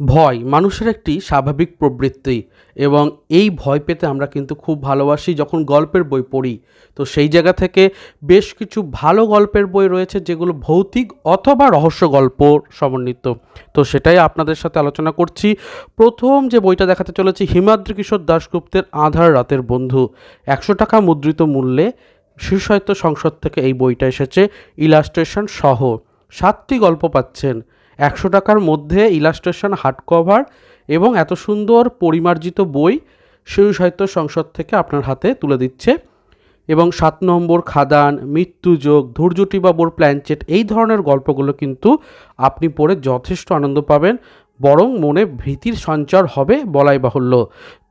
ভয় মানুষের একটি স্বাভাবিক প্রবৃত্তি এবং এই ভয় পেতে আমরা কিন্তু খুব ভালোবাসি যখন গল্পের বই পড়ি। তো সেই জায়গা থেকে বেশ কিছু ভালো গল্পের বই রয়েছে যেগুলো ভৌতিক অথবা রহস্য গল্প সমন্বিত। তো সেটাই আপনাদের সাথে আলোচনা করছি। প্রথম যে বইটা দেখাতে চলেছি হিমাদ্রি কিশোর দাশগুপ্তের আধার রাতের বন্ধু। একশো টাকা মুদ্রিত মূল্যে শিশু সংসদ থেকে এই বইটা এসেছে। ইলাস্ট্রেশন সহ সাতটি গল্প পাচ্ছেন। একশো টাকার মধ্যে ইলাস্ট্রেশন হার্ড কভার এবং এত সুন্দর পরিমার্জিত বই শিশু সাহিত্য সংসদ থেকে আপনার হাতে তুলে দিচ্ছে। এবং সাত নম্বর খাদান, মৃত্যুযোগ, ধৈর্যটি বাবুর প্ল্যানচেট, এই ধরনের গল্পগুলো কিন্তু আপনি পড়ে যথেষ্ট আনন্দ পাবেন। বরং মনে ভীতির সঞ্চার হবে বলাই বাহুল্য।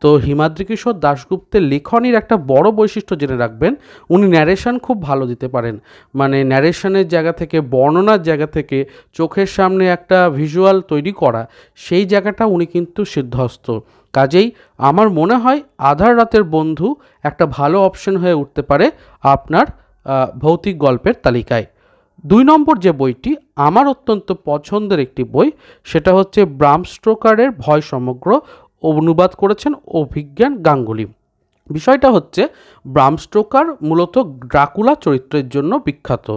তো হিমাদ্রি কিশোর দাশগুপ্তের লেখনীর একটা বড় বৈশিষ্ট্য জেনে রাখবেন। উনি ন্যারেশন খুব ভালো দিতে পারেন। মানে ন্যারেশনের জায়গা থেকে, বর্ণনার জায়গা থেকে, চোখের সামনে একটা ভিজুয়াল তৈরি করা, সেই জায়গাটা উনি কিন্তু সিদ্ধহস্ত। কাজেই আমার মনে হয় আধার রাতের বন্ধু একটা ভালো অপশন হয়ে উঠতে পারে আপনার ভৌতিক গল্পের তালিকায়। দুই নম্বর যে বইটি আমার অত্যন্ত পছন্দের একটি বই, সেটা হচ্ছে ব্রাম স্ট্রোকারের ভয় সমগ্র অনুবাদ করেছেন অভিজ্ঞান গাঙ্গুলি। বিষয়টা হচ্ছে ব্রাম স্টোকার মূলত ড্রাকুলা চরিত্রের জন্য বিখ্যাত।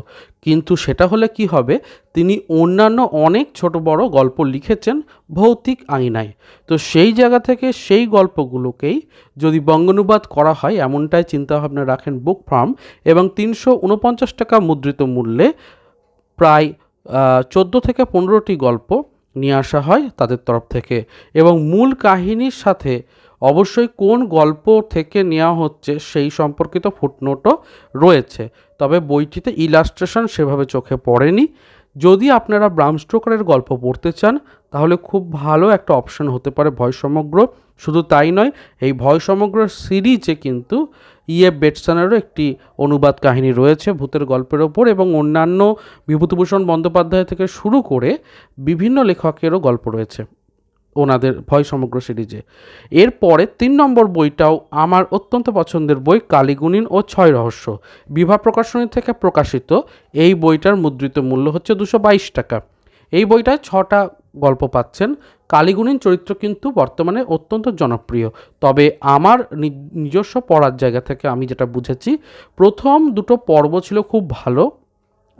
কিন্তু সেটা হলে কি হবে? তিনি অন্যান্য অনেক ছোট বড় গল্প লিখেছেন ভৌতিক আঙিনায় তো সেই জায়গা থেকে সেই গল্পগুলোকেই যদি বঙ্গানুবাদ করা হয়, এমনটাই চিন্তাভাবনা রাখেন বুক ফার্ম এবং তিনশো উনপঞ্চাশ টাকা মুদ্রিত মূল্যে প্রায় চোদ্দ থেকে পনেরোটি গল্প নিয়ে আসা হয় তাদের তরফ থেকে। এবং মূল কাহিনীর সাথে অবশ্যই কোন গল্প থেকে নেওয়া হচ্ছে সেই সম্পর্কিত ফুটনোটও রয়েছে। তবে বইটিতে ইলাস্ট্রেশন সেভাবে চোখে পড়েনি। যদি আপনারা ব্রাম স্টোকারের গল্প পড়তে চান, তাহলে খুব ভালো একটা অপশন হতে পারে ভয় সমগ্র। শুধু তাই নয়, এই ভয় সমগ্র সিরিজে কিন্তু ইয়ে বেটসানেরও একটি অনুবাদ কাহিনী রয়েছে ভূতের গল্পের ওপর এবং অন্যান্য বিভূতিভূষণ বন্দ্যোপাধ্যায় থেকে শুরু করে বিভিন্ন লেখকেরও গল্প রয়েছে। ওনাদের ভয় সমগ্র সিরিজে। এরপরে তিন নম্বর বইটাও আমার অত্যন্ত পছন্দের বই কালীগুণিন ও ছয় রহস্য। বিভা প্রকাশনী থেকে প্রকাশিত, এই বইটার মুদ্রিত মূল্য হচ্ছে দুশো বাইশ টাকা। এই বইটায় ছটা গল্প পাচ্ছেন। কালীগুণিন চরিত্র কিন্তু বর্তমানে অত্যন্ত জনপ্রিয়। তবে আমার নিজস্ব পড়ার জায়গা থেকে আমি যেটা বুঝেছি, প্রথম দুটো পর্ব ছিল খুব ভালো।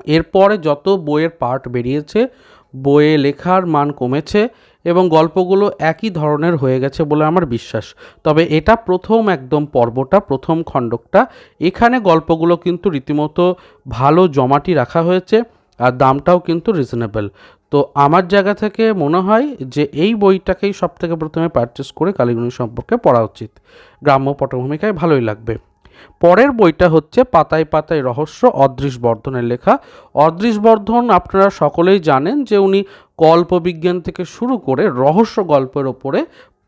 এরপরে যত বইয়ের পার্ট বেরিয়েছে, বইয়ে লেখার মান কমেছে এবং গল্পগুলো একই ধরনের হয়ে গেছে বলে আমার বিশ্বাস। তবে এটা প্রথম একদম পর্বটা, প্রথম খণ্ডকটা। এখানে গল্পগুলো কিন্তু রীতিমতো ভালো জমাটি রাখা হয়েছে আর দামটাও কিন্তু রিজনেবল তো আমার জায়গা থেকে মনে হয় যে এই বইটাকেই সব থেকে প্রথমে পারচেস করে কালীগুণী সম্পর্কে পড়া উচিত। গ্রাম্য পটভূমিকায় ভালোই লাগবে। পরের বইটা হচ্ছে পাতায় পাতায় রহস্য, অদৃশ বর্ধনের লেখা। অদৃশ বর্ধন আপনারা সকলেই জানেন যে উনি কল্পবিজ্ঞান থেকে শুরু করে রহস্য গল্পের ওপরে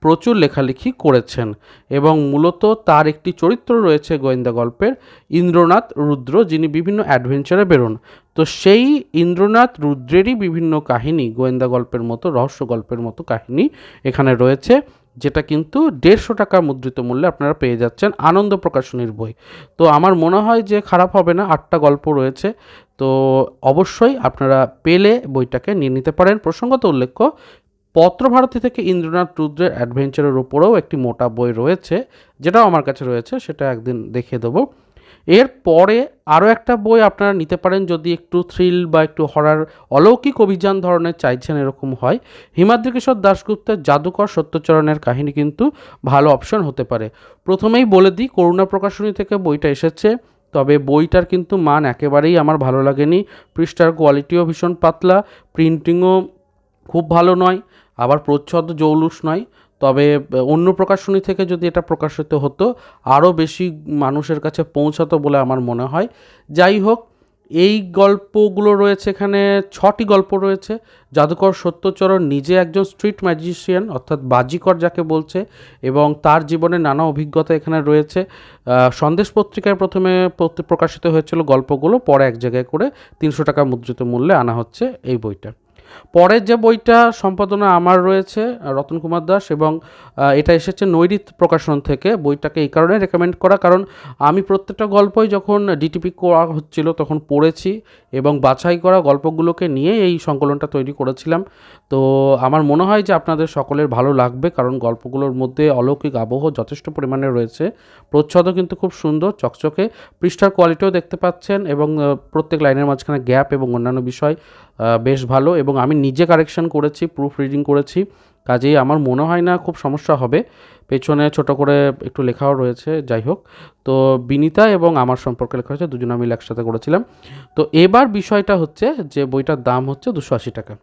প্রচুর লেখালেখি করেছেন এবং মূলত তার একটি চরিত্র রয়েছে গোয়েন্দা গল্পের, ইন্দ্রনাথ রুদ্র, যিনি বিভিন্ন অ্যাডভেঞ্চারে বেরোন। তো সেই ইন্দ্রনাথ রুদ্রেরই বিভিন্ন কাহিনী, গোয়েন্দা গল্পের মতো, রহস্য গল্পের মতো কাহিনী এখানে রয়েছে। যেটা কিন্তু দেড়শো টাকা মুদ্রিত মূল্যে আপনারা পেয়ে যাচ্ছেন আনন্দ প্রকাশনীর বই। তো আমার মনে হয় যে খারাপ হবে না, আটটা গল্প রয়েছে। তো অবশ্যই আপনারা পেলে বইটাকে নিয়ে নিতে পারেন। প্রসঙ্গত উল্লেখ্য, পত্রভারতী থেকে ইন্দ্রনাথ রুদ্রের অ্যাডভেঞ্চারের উপরেও একটি মোটা বই রয়েছে, যেটাও আমার কাছে রয়েছে, সেটা একদিন দেখিয়ে দেবো। এর পরে আরও একটা বই আপনারা নিতে পারেন যদি একটু থ্রিল বা একটু হরার অলৌকিক অভিযান ধরনের চাইছেন এরকম হয়। হিমাদ্রি কিশোর দাশগুপ্তের জাদুকর সত্যচরণের কাহিনী কিন্তু ভালো অপশন হতে পারে। প্রথমেই বলে দিই, করুণা প্রকাশনী থেকে বইটা এসেছে, তবে বইটার কিন্তু মান একেবারেই আমার ভালো লাগেনি। পৃষ্ঠার কোয়ালিটিও ভীষণ পাতলা প্রিন্টিংও খুব ভালো নয়, আবার প্রচ্ছদ জৌলুস নয়। তবে অন্য প্রকাশনী থেকে যদি এটা প্রকাশিত হতো আরও বেশি মানুষের কাছে পৌঁছাতো বলে আমার মনে হয়। যাই হোক, এই গল্পগুলো রয়েছে এখানে, ছটি গল্প রয়েছে। জাদুকর সত্যচরণ নিজে একজন স্ট্রিট ম্যাজিশিয়ান অর্থাৎ বাজিকর যাকে বলছে, এবং তার জীবনে নানা অভিজ্ঞতা এখানে রয়েছে। সন্দেশ পত্রিকায় প্রথমে প্রকাশিত হয়েছিল গল্পগুলো, পরে এক জায়গায় করে তিনশো টাকা মুদ্রিত মূল্যে আনা হচ্ছে এই বইটা। পরের যে বইটা সম্পাদনা আমার রয়েছে রতন কুমার দাস, এবং এটা এসেছে নৈরিত প্রকাশন থেকে, বইটাকে এই কারণে রেকমেন্ড করা, কারণ আমি প্রত্যেকটা গল্পই যখন ডিটিপি করা হচ্ছিল তখন পড়েছি, এবং বাছাই করা গল্পগুলোকে নিয়ে এই সংকলনটা তৈরি করেছিলাম। তো আমার মনে হয় যে আপনাদের সকলের ভালো লাগবে, কারণ গল্পগুলোর মধ্যে অলৌকিক আবহ যথেষ্ট পরিমাণে রয়েছে। প্রচ্ছদও কিন্তু খুব সুন্দর, চকচকে, পৃষ্ঠার কোয়ালিটিও দেখতে পাচ্ছেন, এবং প্রত্যেক লাইনের মাঝখানে গ্যাপ এবং অন্যান্য বিষয় বেশ ভালো এবং আমি নিজে কারেকশন করেছি প্রুফ রিডিং করেছি। কাজেই আমার মনে হয় না খুব সমস্যা হবে। পেছনে ছোট করে একটু লেখাও রয়েছে, যাই হোক। তো বিনিতা এবং আমার সম্পর্কে লেখা হয়েছে, দুজন মিলে একসাথে করেছিলাম। তো এবার বিষয়টা হচ্ছে যে বইটার দাম হচ্ছে দুশো আশি টাকা।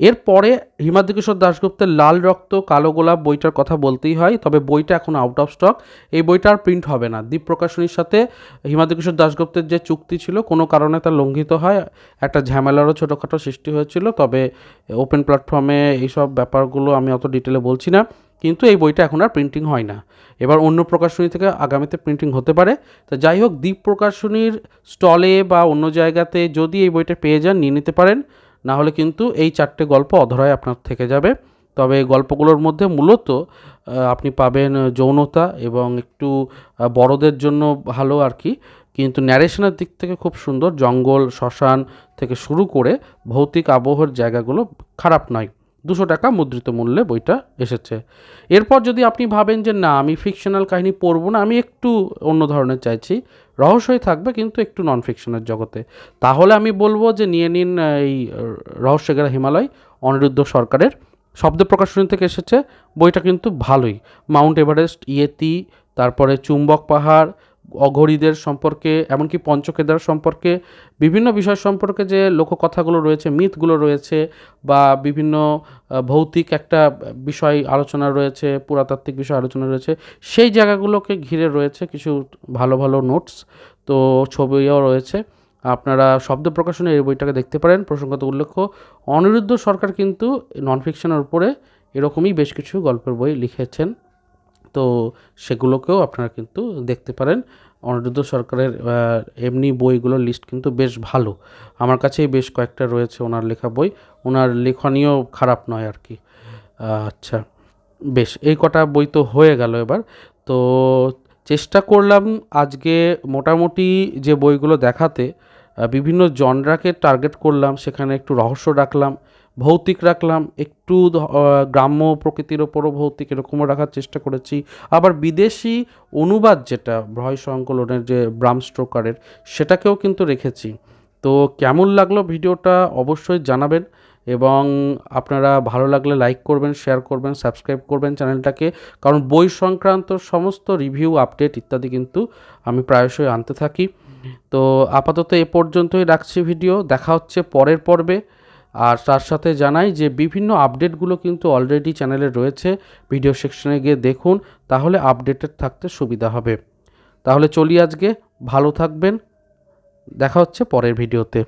এরপরে হিমাদ্রি কিশোর দাশগুপ্তের লাল রক্ত, কালো গোলাপ বইটার কথা বলতেই হয়, তবে বইটা এখন আউট অফ স্টক এই বইটা আর প্রিন্ট হবে না। দ্বীপ প্রকাশনীর সাথে হিমাদ্রি কিশোর দাশগুপ্তের যে চুক্তি ছিল, কোনো কারণে তা লঙ্ঘিত হয়। একটা ঝামেলারও ছোটোখাটো সৃষ্টি হয়েছিল, তবে ওপেন প্ল্যাটফর্মে এইসব ব্যাপারগুলো আমি অত ডিটেলে বলছি না। কিন্তু এই বইটা এখন আর প্রিন্টিং হয় না। এবার অন্য প্রকাশনী থেকে আগামীতে প্রিন্টিং হতে পারে। তো যাই হোক দ্বীপ প্রকাশনীর স্টলে বা অন্য জায়গাতে যদি এই বইটা পেয়ে যান, নিয়ে নিতে পারেন। না হলে কিন্তু এই চারটে গল্প অধরায় আপনার থেকে যাবে। তবে গল্পগুলোর মধ্যে মূলত আপনি পাবেন যৌনতা এবং একটু বড়দের জন্য ভালো আর কি। কিন্তু ন্যারেশনের দিক থেকে খুব সুন্দর, জঙ্গল, শ্মশান থেকে শুরু করে ভৌতিক আবহর জায়গাগুলো খারাপ নয়। দুশো টাকা মুদ্রিত মূল্যে বইটা এসেছে। এরপর যদি আপনি ভাবেন যে না, আমি ফিকশনাল কাহিনী পড়ব না, আমি একটু অন্য ধরনের চাইছি, রহস্যই থাকবে কিন্তু একটু নন ফিকশনের জগতে। তাহলে আমি বলব যে নিয়ে নিন এই রহস্যগেরা হিমালয়, অনিরুদ্ধ সরকারের। শব্দ প্রকাশনী থেকে এসেছে, বইটা কিন্তু ভালোই। মাউন্ট এভারেস্ট, ইয়েতি, তারপরে চুম্বক পাহাড় অঘরীদের সম্পর্কে, এমনকি পঞ্চকেদার সম্পর্কে, বিভিন্ন বিষয় সম্পর্কে যে লোককথাগুলো রয়েছে, মিথগুলো রয়েছে, বা বিভিন্ন ভৌতিক একটা বিষয় আলোচনা রয়েছে, পুরাতাত্ত্বিক বিষয় আলোচনা রয়েছে, সেই জায়গাগুলোকে ঘিরে রয়েছে কিছু ভালো ভালো নোটস, তো ছবিও রয়েছে। আপনারা শব্দ প্রকাশনে এই বইটাকে দেখতে পারেন। প্রসঙ্গত উল্লেখ্য, অনিরুদ্ধ সরকার কিন্তু নন ফিকশনের উপরে এরকমই বেশ কিছু গল্পের বই লিখেছেন। তো সেগুলোকেও আপনারা কিন্তু দেখতে পারেন। অনিরুদ্ধ সরকারের এমনি বইগুলোর লিস্ট কিন্তু বেশ ভালো। আমার কাছেই বেশ কয়েকটা রয়েছে ওনার লেখা বই। ওনার লেখনীয় খারাপ নয় আর কি। আচ্ছা বেশ, এই কটা বই তো হয়ে গেল এবার। তো চেষ্টা করলাম আজকে মোটামুটি যে বইগুলো দেখাতে বিভিন্ন জনরাকে টার্গেট করলাম, সেখানে একটু রহস্য রাখলাম, ভৌতিক রাখলাম, একটু গ্রাম্য প্রকৃতির ওপরও ভৌতিক এরকমও রাখার চেষ্টা করেছি। আবার বিদেশি অনুবাদ যেটা, ভয় সংকলনের যে ব্রাম স্ট্রোকারের, সেটাকেও কিন্তু রেখেছি। তো কেমন লাগল ভিডিওটা অবশ্যই জানাবেন এবং আপনারা ভালো লাগলে লাইক করবেন শেয়ার করবেন সাবস্ক্রাইব করবেন চ্যানেলটাকে, কারণ বই সংক্রান্ত সমস্ত রিভিউ আপডেট ইত্যাদি কিন্তু আমি প্রায়শই আনতে থাকি। তো আপাতত এ পর্যন্তই রাখছি ভিডিও, দেখা হচ্ছে পরের পর্বে। আর তার সাথে জানাই যে বিভিন্ন আপডেটগুলো কিন্তু অলরেডি চ্যানেলে রয়েছে ভিডিও সেকশনে গিয়ে দেখুন, তাহলে আপডেটেড থাকতে সুবিধা হবে। তাহলে চলি আজকে, ভালো থাকবেন, দেখা হচ্ছে পরের ভিডিওতে